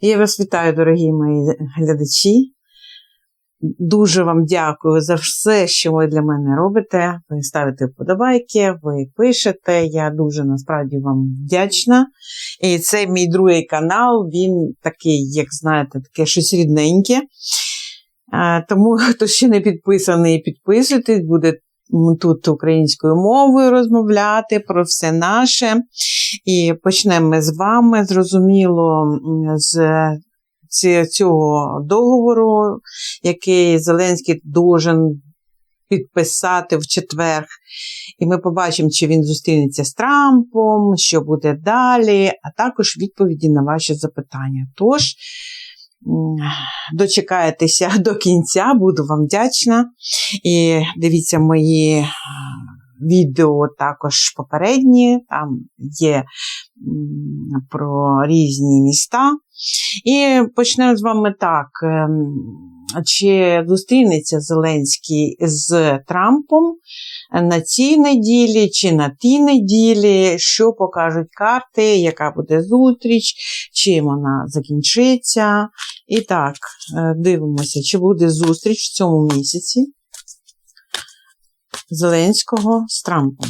Я вас вітаю, дорогі мої глядачі. Дуже вам дякую за все, що ви для мене робите. Ви ставите вподобайки, ви пишете. Я дуже насправді вам вдячна. І це мій другий канал. Він такий, як знаєте, таке щось рідненьке. Тому, хто ще не підписаний, підписуйтесь, буде тут українською мовою розмовляти про все наше. І почнемо ми з вами, зрозуміло, з цього договору, який Зеленський должен підписати в четвер. І ми побачимо, чи він зустрінеться з Трампом, що буде далі, а також відповіді на ваші запитання. Тож, м, дочекайтеся до кінця, буду вам вдячна. І дивіться мої е, відео також попередні, там є про різні міста. І почнемо з вами так. Чи зустрінеться Зеленський з Трампом на цій неділі чи на тій неділі, що покажуть карти, яка буде зустріч, чим вона закінчиться. І так, е, дивимося, чи буде зустріч в цьому місяці Зеленського з Трампом.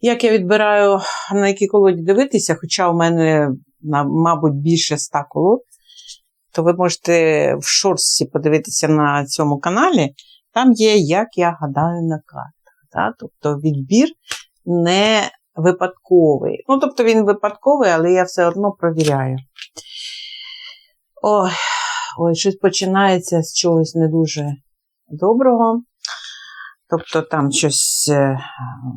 Як я відбираю, на якій колоді дивитися, хоча у мене, мабуть, більше ста колод, то ви можете в шорсі подивитися на цьому каналі. Там є, як я гадаю на картах. Да? Тобто відбір не випадковий. Ну, тобто він випадковий, але я все одно провіряю. Ой, ой, щось починається з чогось не дуже доброго. Тобто там щось е,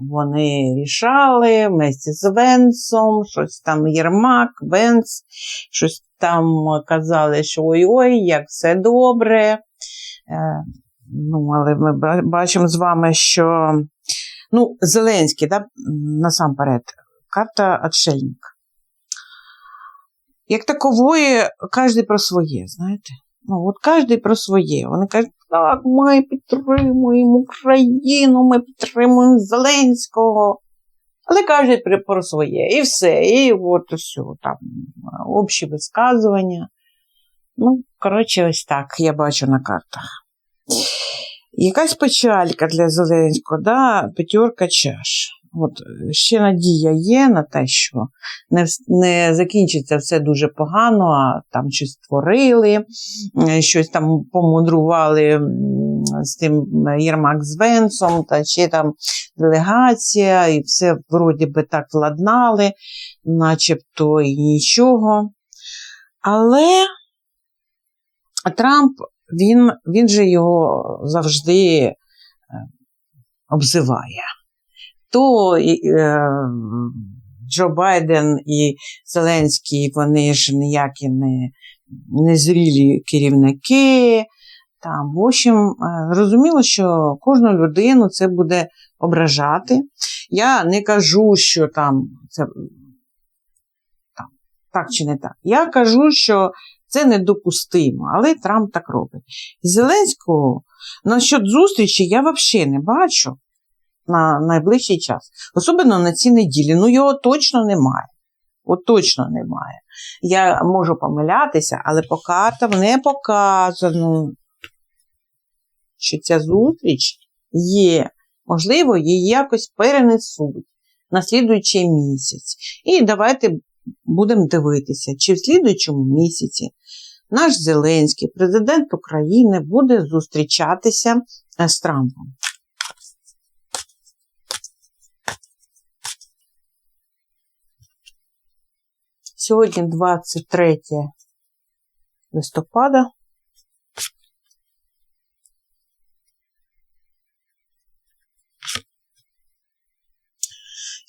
вони рішали вместе з Венсом, щось там Єрмак, Венс, щось там казали, що ой-ой, як все добре. Е, ну, але ми бачимо з вами, що ну, Зеленський, да, насамперед, карта отшельник. Як такової, кожен про своє, знаєте? Ну, от кожен про своє. Вони кажуть, так, ми підтримуємо Україну, ми підтримуємо Зеленського. Але кожен про своє. І все. І от все, там е, общі висказування. Ну, коротше, ось так я бачу на картах. Якась печалька для Зеленського, да? п'ятерка чаш. От е, ще надія є на те, що не, не закінчиться все дуже погано, а там щось створили, е, щось там помудрували з тим Єрмак з та ще там делегація, і все вроді би так владнали, начебто і нічого. Але Трамп, він, він же його завжди е, обзиває. То е, Джо Байден і Зеленський, вони ж ніякі не, не зрілі керівники. Там, в общем, е, зрозуміло, що кожну людину це буде ображати. Я не кажу, що там це там, так чи не так. Я кажу, що це недопустимо, але Трамп так робить. Зеленського насчет зустрічі я взагалі не бачу на найближчий час. Особливо на цій неділі. Ну, його точно немає. От точно немає. Я можу помилятися, але по картам не показано, що ця зустріч є. Можливо, її якось перенесуть на слідуючий місяць. І давайте будемо дивитися, чи в слідуючому місяці наш Зеленський, президент України, буде зустрічатися з Трампом. Сьогодні 23 листопада.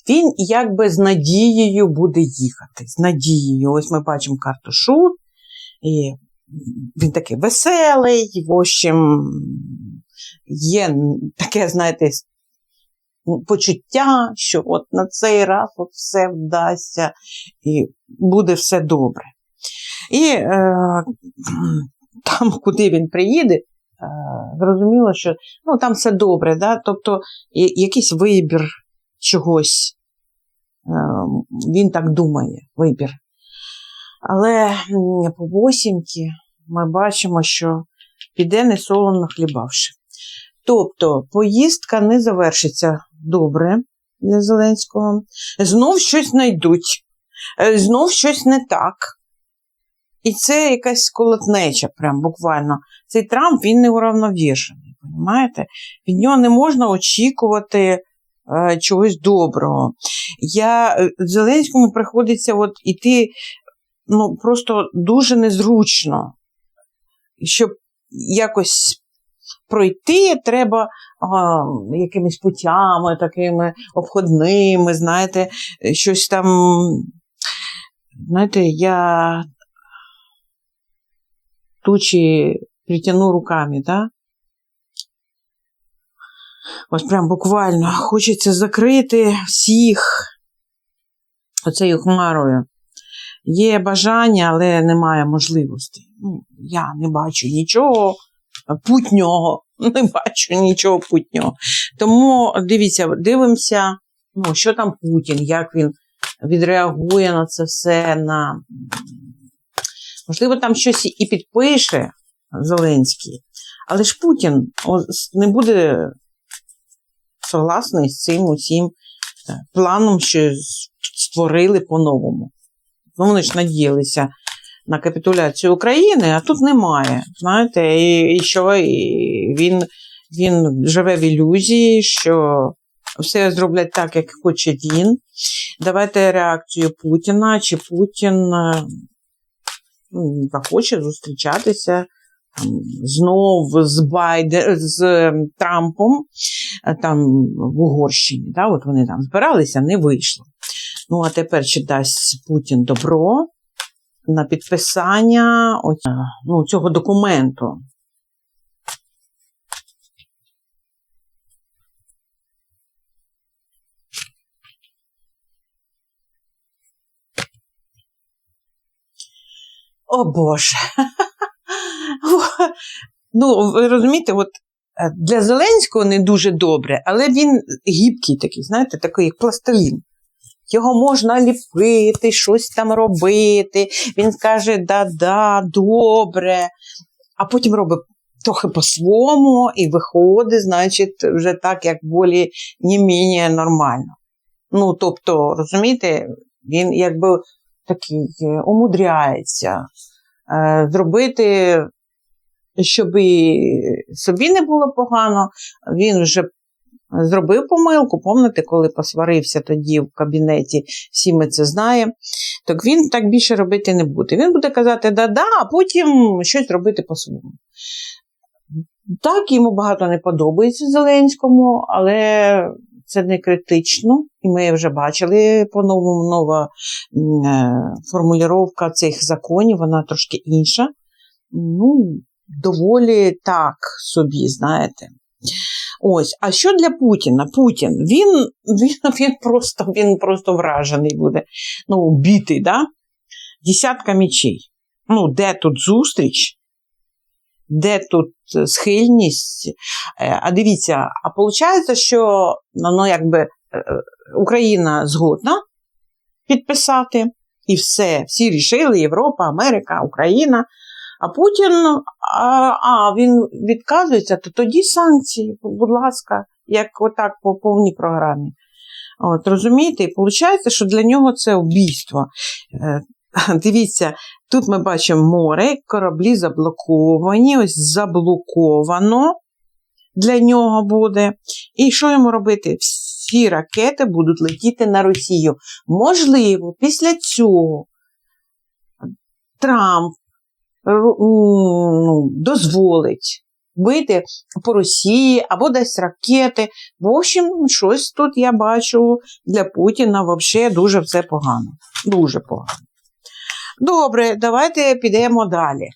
Він якби з надією буде їхати. З надією. Ось ми бачимо карту Шут, і він такий веселий, в общем, є таке, знаєте, почуття, що от на цей раз от все вдасться і буде все добре. І е, там, куди він приїде, е, зрозуміло, що ну, там все добре, да? тобто якийсь вибір чогось, е, він так думає, вибір. Але по восімки ми бачимо, що піде не солоно хлібавши. Тобто поїздка не завершиться добре для Зеленського, знов щось знайдуть, е, знов щось не так. І це якась колотнеча, прям буквально. Цей Трамп він не уравновішений, розумієте? Від нього не можна очікувати е, чогось доброго. Я е, Зеленському приходиться от іти ну, просто дуже незручно, щоб якось пройти треба а, якимись путями такими обходними, знаєте, щось там. Знаєте, я тучі притягну руками, да? Ось прям буквально хочеться закрити всіх оцею хмарою. Є бажання, але немає можливості. Ну, Я не бачу нічого путнього, не бачу нічого путнього. Тому дивіться, дивимося, ну, що там Путін, як він відреагує на це все. на... Можливо, там щось і підпише Зеленський, але ж Путін не буде согласний з цим усім е, планом, що створили по-новому. Ну, Вони ж надіялися на капітуляцію України, а тут немає. Знаєте, і, і що і він, він живе в ілюзії, що все зроблять так, як хоче він. Давайте реакцію Путіна, чи Путін е, захоче зустрічатися. Знов з Байде, з Трампом е, там в Угорщині. Да, От вони там збиралися, не вийшло. Ну, а тепер чи дасть Путін добро на підписання ось, ну, цього документу. О Боже. Ну, ви розумієте, от е, для Зеленського не дуже добре, але він гібкий такий, знаєте, такий як пластилін. Його можна ліпити, щось там робити. Він скаже да-да, добре, а потім робить трохи по-своєму і виходить, значить, вже так, як болі не міні нормально. Ну, тобто, розумієте, він якби такий е, умудряється е, зробити, щоб і собі не було погано, він вже зробив помилку, пам'ятаєте, коли посварився тоді в кабінеті, всі ми це знаємо, так він так більше робити не буде. Він буде казати да-да, а потім щось робити по-своєму. Так, йому багато не подобається Зеленському, але це не критично, і ми вже бачили по-новому нова е, формулювання цих законів, вона трошки інша. Ну, доволі так собі, знаєте. Ось, а що для Путіна? Путін він він, він, просто він просто вражений буде. Ну, бітий, да? Десятка мічей. Ну, де тут зустріч? Де тут е, схильність? Е, а дивіться, а виходить, що ну, ну, якби е, Україна згодна підписати, і все, всі рішили Європа, Америка, Україна. А Путін, а, а він відказується, то тоді санкції, будь ласка, як отак по повній програмі. От, Розумієте, і виходить, що для нього це вбійство. Е, дивіться, тут ми бачимо море, кораблі заблоковані, ось заблоковано для нього буде. І що йому робити? Всі ракети будуть летіти на Росію. Можливо, після цього Трамп ну, дозволить бити по Росії або десь ракети. В общем, щось тут я бачу для Путіна взагалі дуже все погано. Дуже погано. Добре, давайте підемо далі.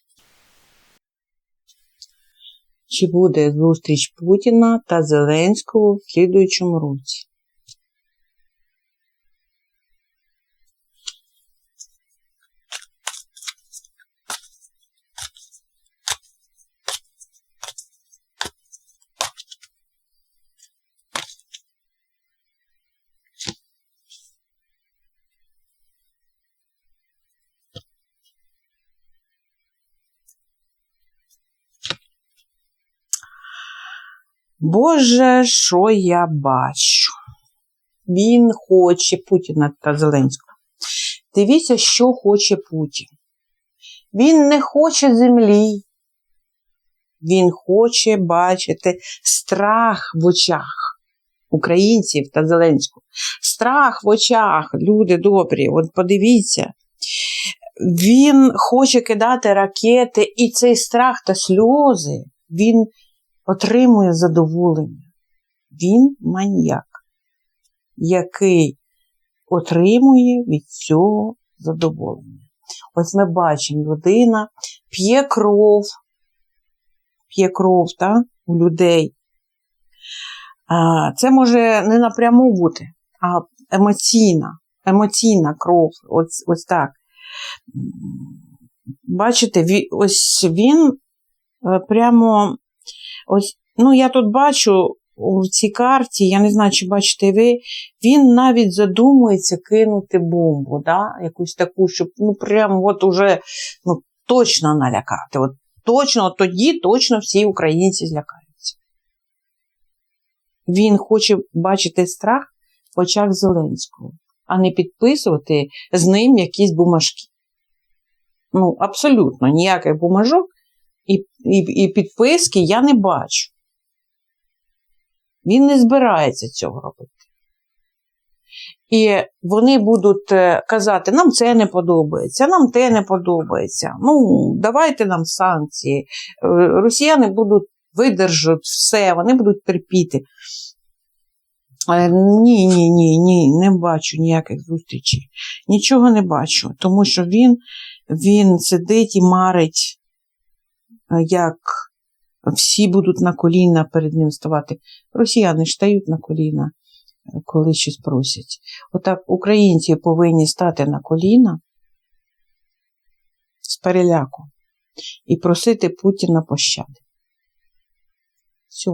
чи буде зустріч Путіна та Зеленського в слідуючому році. Боже, що я бачу? Він хоче Путіна та Зеленського. Дивіться, що хоче Путін. Він не хоче землі. Він хоче бачити страх в очах українців та Зеленського. Страх в очах, люди добрі, от подивіться. Він хоче кидати ракети, і цей страх та сльози він отримує задоволення. Він маніяк, який отримує від цього задоволення. Ось ми бачимо, людина п'є кров, п'є кров та, у людей. Це може не напряму бути, а емоційна, емоційна кров. Ось, ось так. Бачите, ось він е, прямо Ось, ну я тут бачу в цій карті, я не знаю, чи бачите ви, він навіть задумується кинути бомбу, да? якусь таку, щоб ну прямо от уже ну, точно налякати. От Точно тоді точно всі українці злякаються. Він хоче бачити страх в очах Зеленського, а не підписувати з ним якісь бумажки. Ну, абсолютно ніяких бумажок і, і, і підписки я не бачу. Він не збирається цього робити. І вони будуть е, казати, нам це не подобається, нам те не подобається. Ну, давайте нам санкції. Е, росіяни будуть видержати все, вони будуть терпіти. Е, ні, ні, ні, ні, не бачу ніяких зустрічей. Нічого не бачу, тому що він, він сидить і марить як всі будуть на коліна перед ним ставати. Росіяни ж стають на коліна, коли щось просять. Отак українці повинні стати на коліна з переляку і просити Путіна пощади. Все.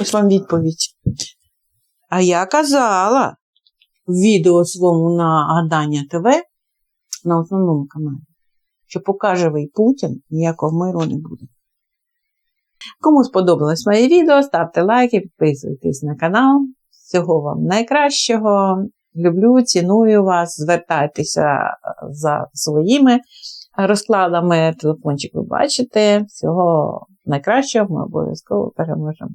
Ось вам відповідь. А я казала в відео своєму на Гадання ТВ, на основному каналі, що покажевий Путін ніякого миру не буде. Кому сподобалось моє відео, ставте лайки, підписуйтесь на канал. Всього вам найкращого. Люблю, ціную вас, звертайтеся за своїми розкладами. Телефончик ви бачите. Всього найкращого ми обов'язково переможемо.